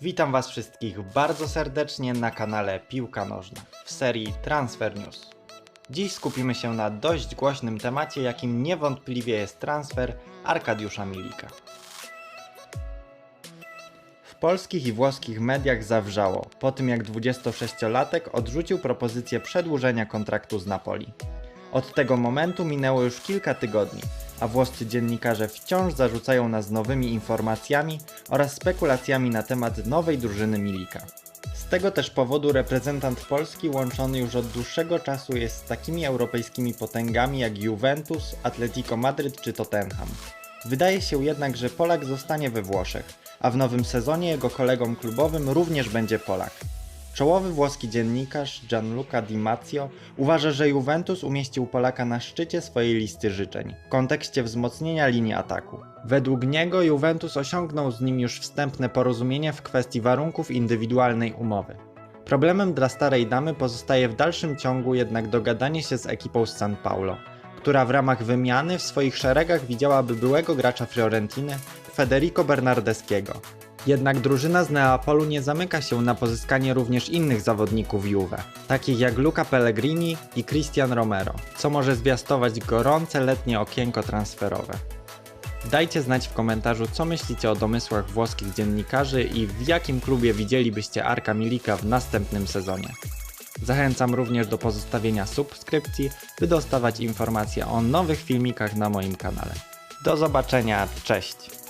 Witam Was wszystkich bardzo serdecznie na kanale Piłka Nożna w serii Transfer News. Dziś skupimy się na dość głośnym temacie, jakim niewątpliwie jest transfer Arkadiusza Milika. W polskich i włoskich mediach zawrzało po tym, jak 26-latek odrzucił propozycję przedłużenia kontraktu z Napoli. Od tego momentu minęło już kilka tygodni, a włoscy dziennikarze wciąż zarzucają nas nowymi informacjami oraz spekulacjami na temat nowej drużyny Milika. Z tego też powodu reprezentant Polski łączony już od dłuższego czasu jest z takimi europejskimi potęgami jak Juventus, Atletico Madryt czy Tottenham. Wydaje się jednak, że Polak zostanie we Włoszech, a w nowym sezonie jego kolegą klubowym również będzie Polak. Czołowy włoski dziennikarz Gianluca Di Marzio uważa, że Juventus umieścił Polaka na szczycie swojej listy życzeń w kontekście wzmocnienia linii ataku. Według niego Juventus osiągnął z nim już wstępne porozumienie w kwestii warunków indywidualnej umowy. Problemem dla starej damy pozostaje w dalszym ciągu jednak dogadanie się z ekipą z San Paulo, która w ramach wymiany w swoich szeregach widziałaby byłego gracza Fiorentiny Federico Bernardeschiego, jednak drużyna z Neapolu nie zamyka się na pozyskanie również innych zawodników Juve, takich jak Luca Pellegrini i Cristian Romero, co może zwiastować gorące letnie okienko transferowe. Dajcie znać w komentarzu, co myślicie o domysłach włoskich dziennikarzy i w jakim klubie widzielibyście Arka Milika w następnym sezonie. Zachęcam również do pozostawienia subskrypcji, by dostawać informacje o nowych filmikach na moim kanale. Do zobaczenia, cześć!